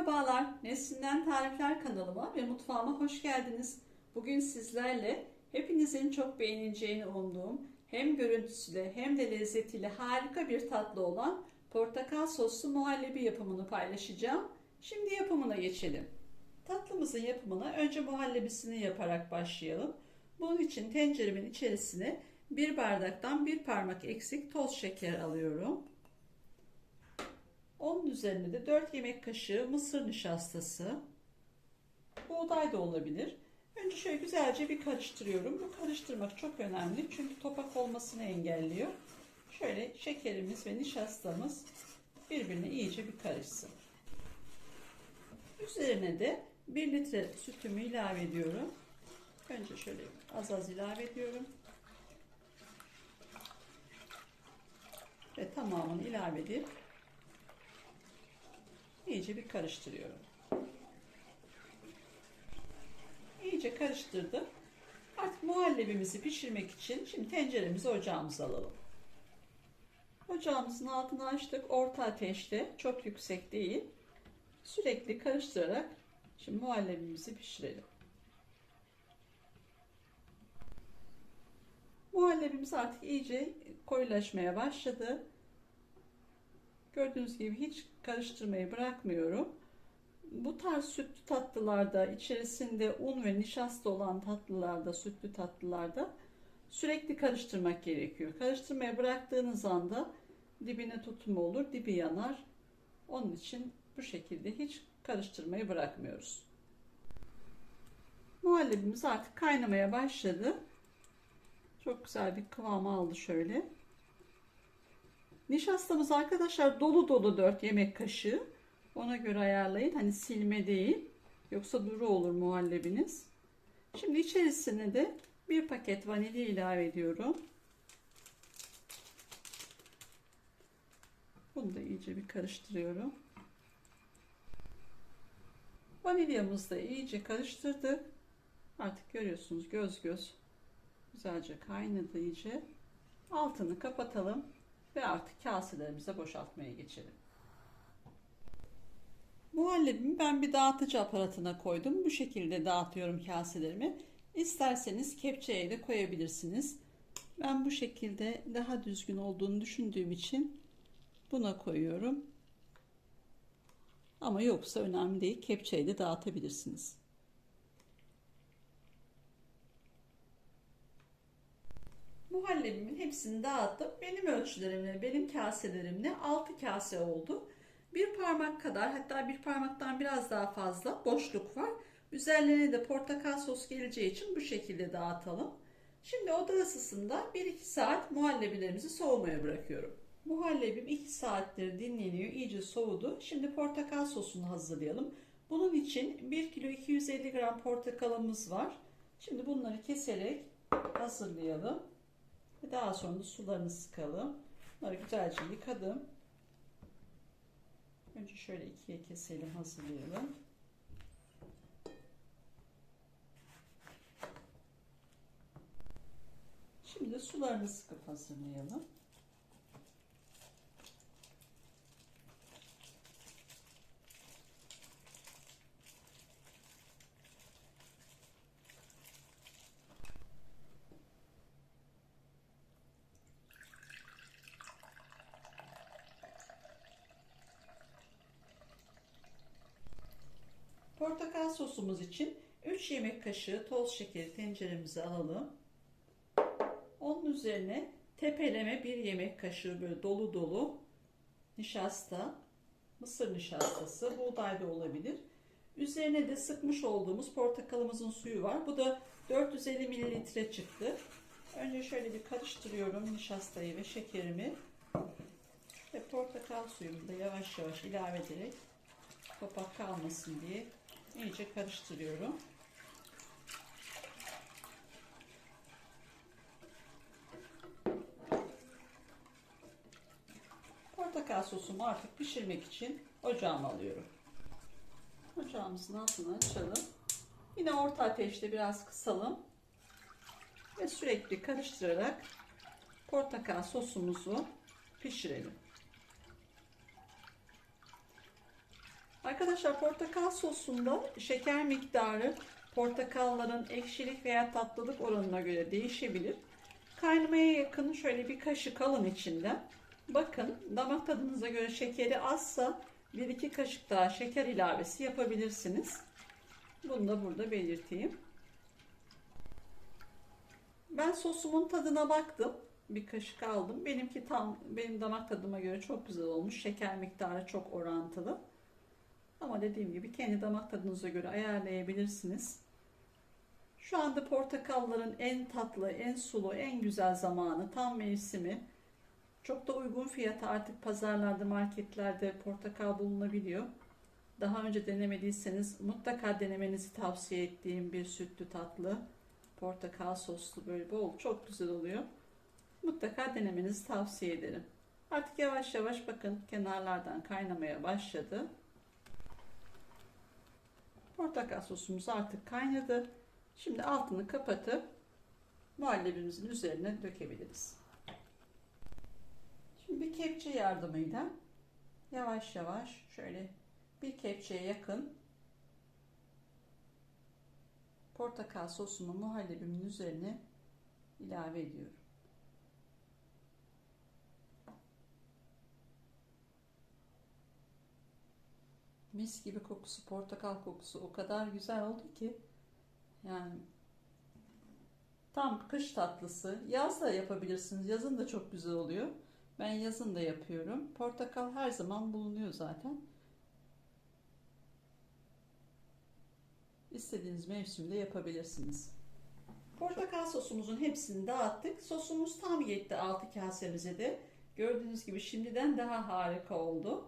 Merhabalar, Neslinden Tarifler kanalıma ve mutfağıma hoş geldiniz. Bugün sizlerle hepinizin çok beğeneceğini umduğum hem görüntüsüyle hem de lezzetiyle harika bir tatlı olan portakal soslu muhallebi yapımını paylaşacağım. Şimdi yapımına geçelim. Tatlımızın yapımına önce muhallebisini yaparak başlayalım. Bunun için tenceremin içerisine bir bardaktan bir parmak eksik toz şeker alıyorum. Onun üzerine de 4 yemek kaşığı mısır nişastası. Buğday da olabilir. Önce şöyle güzelce bir karıştırıyorum. Bu karıştırmak çok önemli çünkü topak olmasını engelliyor. Şöyle şekerimiz ve nişastamız birbirine iyice bir karışsın. Üzerine de 1 litre sütümü ilave ediyorum. Önce şöyle az az ilave ediyorum. Ve tamamını ilave edip iyice bir karıştırıyorum. İyice karıştırdım. Artık muhallebimizi pişirmek için şimdi tenceremizi ocağımıza alalım. Ocağımızın altını açtık. Orta ateşte, çok yüksek değil. Sürekli karıştırarak şimdi muhallebimizi pişirelim. Muhallebimiz artık iyice koyulaşmaya başladı. Gördüğünüz gibi hiç karıştırmayı bırakmıyorum. Bu tarz sütlü tatlılarda, içerisinde un ve nişasta olan tatlılarda, sütlü tatlılarda sürekli karıştırmak gerekiyor. Karıştırmaya bıraktığınız anda dibine tutma olur, dibi yanar. Onun için bu şekilde hiç karıştırmayı bırakmıyoruz. Muhallebimiz artık kaynamaya başladı. Çok güzel bir kıvam aldı şöyle. Nişastamız arkadaşlar dolu dolu 4 yemek kaşığı. Ona göre ayarlayın. Hani silme değil. Yoksa duru olur muhallebiniz. Şimdi içerisine de bir paket vanilya ilave ediyorum. Bunu da iyice bir karıştırıyorum. Vanilyamızı da iyice karıştırdık. Artık görüyorsunuz göz göz güzelce kaynadı iyice. Altını kapatalım ve artık kaselerimize boşaltmaya geçelim. Muhallebimi ben bir dağıtıcı aparatına koydum. Bu şekilde dağıtıyorum kaselerimi. İsterseniz kepçeye de koyabilirsiniz. Ben bu şekilde daha düzgün olduğunu düşündüğüm için buna koyuyorum. Ama yoksa önemli değil. Kepçeyle dağıtabilirsiniz. Muhallebimin hepsini dağıttım. Benim ölçülerimle, benim kaselerimle 6 kase oldu. Bir parmak kadar hatta bir parmaktan biraz daha fazla boşluk var. Üzerlerine de portakal sos geleceği için bu şekilde dağıtalım. Şimdi oda ısısında 1-2 saat muhallebilerimizi soğumaya bırakıyorum. Muhallebim 2 saattir dinleniyor, iyice soğudu. Şimdi portakal sosunu hazırlayalım. Bunun için 1 kilo 250 gram portakalımız var. Şimdi bunları keserek hazırlayalım. Ve daha sonra da sularını sıkalım. Bunları güzelce yıkadım. Önce şöyle ikiye keselim, hazırlayalım. Şimdi sularını sıkıp hazırlayalım. Portakal sosumuz için 3 yemek kaşığı toz şekeri tenceremize alalım. Onun üzerine tepeleme 1 yemek kaşığı böyle dolu dolu nişasta, mısır nişastası, buğday da olabilir. Üzerine de sıkmış olduğumuz portakalımızın suyu var. Bu da 450 mililitre çıktı. Önce şöyle bir karıştırıyorum nişastayı ve şekerimi. Ve portakal suyumu da yavaş yavaş ilave ederek topak kalmasın diye iyice karıştırıyorum. Portakal sosumu artık pişirmek için ocağıma alıyorum. Ocağımızın altını açalım. Yine orta ateşte biraz kısalım. Ve sürekli karıştırarak portakal sosumuzu pişirelim. Arkadaşlar portakal sosunda şeker miktarı portakalların ekşilik veya tatlılık oranına göre değişebilir. Kaynamaya yakın şöyle bir kaşık alın içinden. Bakın damak tadınıza göre şekeri azsa 1-2 kaşık daha şeker ilavesi yapabilirsiniz. Bunu da burada belirteyim. Ben sosumun tadına baktım. Bir kaşık aldım. Benimki tam benim damak tadıma göre çok güzel olmuş. Şeker miktarı çok orantılı. Ama dediğim gibi kendi damak tadınıza göre ayarlayabilirsiniz. Şu anda portakalların en tatlı, en sulu, en güzel zamanı, tam mevsimi. Çok da uygun fiyata artık pazarlarda, marketlerde portakal bulunabiliyor. Daha önce denemediyseniz mutlaka denemenizi tavsiye ettiğim bir sütlü tatlı. Portakal soslu böyle bol çok güzel oluyor. Mutlaka denemenizi tavsiye ederim. Artık yavaş yavaş bakın kenarlardan kaynamaya başladı. Portakal sosumuz artık kaynadı. Şimdi altını kapatıp muhallebimizin üzerine dökebiliriz. Şimdi bir kepçe yardımıyla yavaş yavaş şöyle bir kepçeye yakın portakal sosumu muhallebimin üzerine ilave ediyorum. Mis gibi kokusu, portakal kokusu o kadar güzel oldu ki yani tam kış tatlısı. Yaz da yapabilirsiniz. Yazın da çok güzel oluyor. Ben yazın da yapıyorum. Portakal her zaman bulunuyor zaten. İstediğiniz mevsimde yapabilirsiniz. Portakal sosumuzun hepsini dağıttık. Sosumuz tam yetti 6 kasemize de. Gördüğünüz gibi şimdiden daha harika oldu.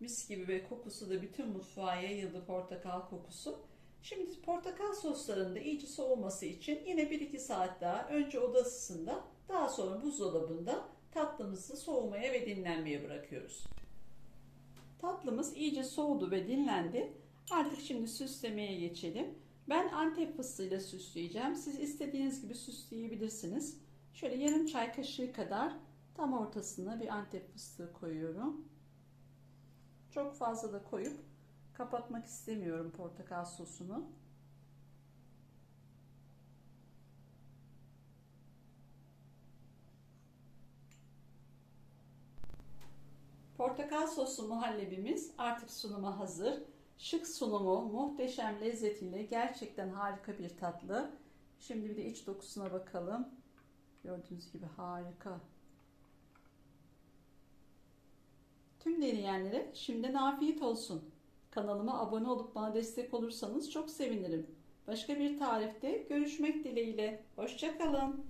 Mis gibi ve kokusu da bütün mutfağa yayıldı portakal kokusu. Şimdi portakal soslarında iyice soğuması için yine 1-2 saat daha önce oda ısısında daha sonra buzdolabında tatlımızı soğumaya ve dinlenmeye bırakıyoruz. Tatlımız iyice soğudu ve dinlendi. Artık şimdi süslemeye geçelim. Ben antep fıstığıyla süsleyeceğim. Siz istediğiniz gibi süsleyebilirsiniz. Şöyle yarım çay kaşığı kadar tam ortasına bir antep fıstığı koyuyorum. Çok fazla da koyup kapatmak istemiyorum portakal sosunu. Portakal soslu muhallebimiz artık sunuma hazır. Şık sunumu, muhteşem lezzetiyle gerçekten harika bir tatlı. Şimdi bir de iç dokusuna bakalım. Gördüğünüz gibi harika. Tüm deneyenlere şimdiden afiyet olsun. Kanalıma abone olup bana destek olursanız çok sevinirim. Başka bir tarifte görüşmek dileğiyle. Hoşçakalın.